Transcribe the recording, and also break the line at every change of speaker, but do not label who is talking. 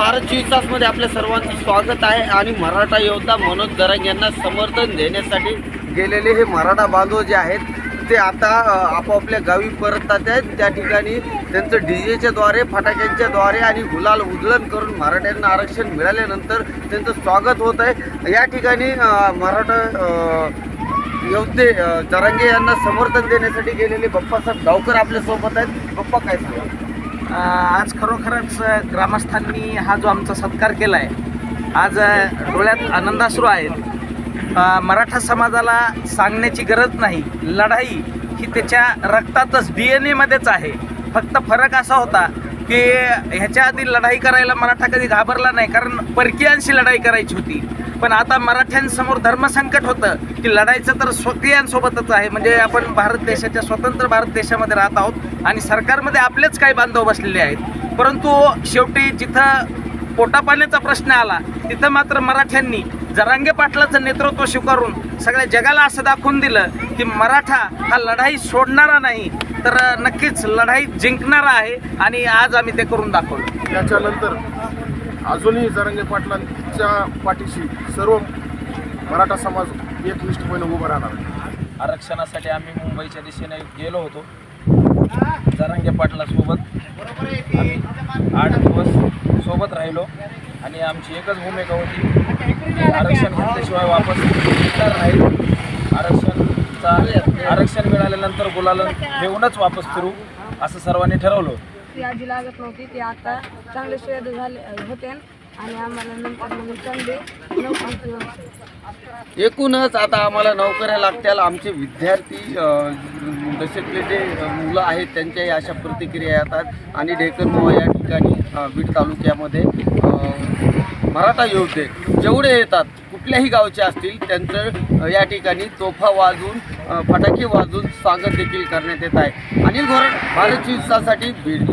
भारत चोवीस तासमध्ये आपल्या सर्वांचं स्वागत आहे आणि मराठा योद्धा मनोज दरंग यांना समर्थन देण्यासाठी गेलेले हे मराठा बांधव जे आहेत ते आता आपापल्या गावी परततात आहेत. त्या ठिकाणी त्यांचं डी जेच्या द्वारे फटाक्यांच्या द्वारे आणि गुलाल उधळण करून मराठ्यांना आरक्षण मिळाल्यानंतर त्यांचं स्वागत होत आहे. या ठिकाणी मराठा योद्धे जरांगे यांना समर्थन देण्यासाठी गेलेले बप्पासाहेब गावकर आपल्यासोबत आहेत. बप्पा काय सांगा
आज खरोखरच ग्रामस्थांनी हा जो आमचा सत्कार केला आहे आज डोळ्यात आनंदाश्रू आहेत. मराठा समाजाला सांगण्याची गरज नाही. लढाई ही त्याच्या रक्तातच डी एन एमध्येच आहे. फक्त फरक असा होता की ह्याच्या आधी लढाई करायला मराठा कधी घाबरला नाही कारण परकीयांशी लढाई करायची होती. पण आता मराठ्यांसमोर धर्मसंकट होतं की लढायचं तर स्वकीयांसोबतच आहे. म्हणजे आपण भारत देशाच्या स्वतंत्र भारत देशामध्ये राहत आहोत आणि सरकारमध्ये आपलेच काही बांधव बसलेले आहेत. परंतु शेवटी जिथं पोटापाण्याचा प्रश्न आला तिथं मात्र मराठ्यांनी जरांगे पाटलाचं नेतृत्व स्वीकारून सगळ्या जगाला असं दाखवून दिलं की मराठा हा लढाई सोडणारा नाही तर नक्कीच लढाई जिंकणारा आहे आणि आज आम्ही ते करून दाखवलं.
त्याच्यानंतर अजूनही जरंगे पाटलांच्या पाठीशी सर्व मराठा समाज एकनिष्ठपणे उभं राहणार. आहे.
आरक्षणासाठी आम्ही मुंबईच्या दिशेने गेलो होतो. जरांगे पाटलासोबत आम्ही आठ दिवस सोबत राहिलो. आणि आमची एकच भूमिका होती आरक्षण घेतल्याशिवाय वापस येणार नाही. आरक्षणचा आरक्षण मिळाल्यानंतर गुलाल घेऊनच वापस फिरू असं सर्वांनी ठरवलं.
ती आधी लागत नव्हती ती आता चांगले सुविधा झाले होते. आणि आम्हाला नंतर मग चांगले नोकरी
एकूणच आता आम्हाला नोकऱ्या लागतील. आमचे विद्यार्थी दशकले जे मुलं आहेत त्यांच्याही अशा प्रतिक्रिया येतात. आणि ढेकन मोहा या ठिकाणी बीड तालुक्यामध्ये मराठा योद्धे जेवढे येतात कुठल्याही गावचे असतील त्यांचं या ठिकाणी तोफा वाजून फटाके वाजून स्वागत देखील करण्यात येत आहे. अनिल घोरड भारत चिकित्सासाठी बीड.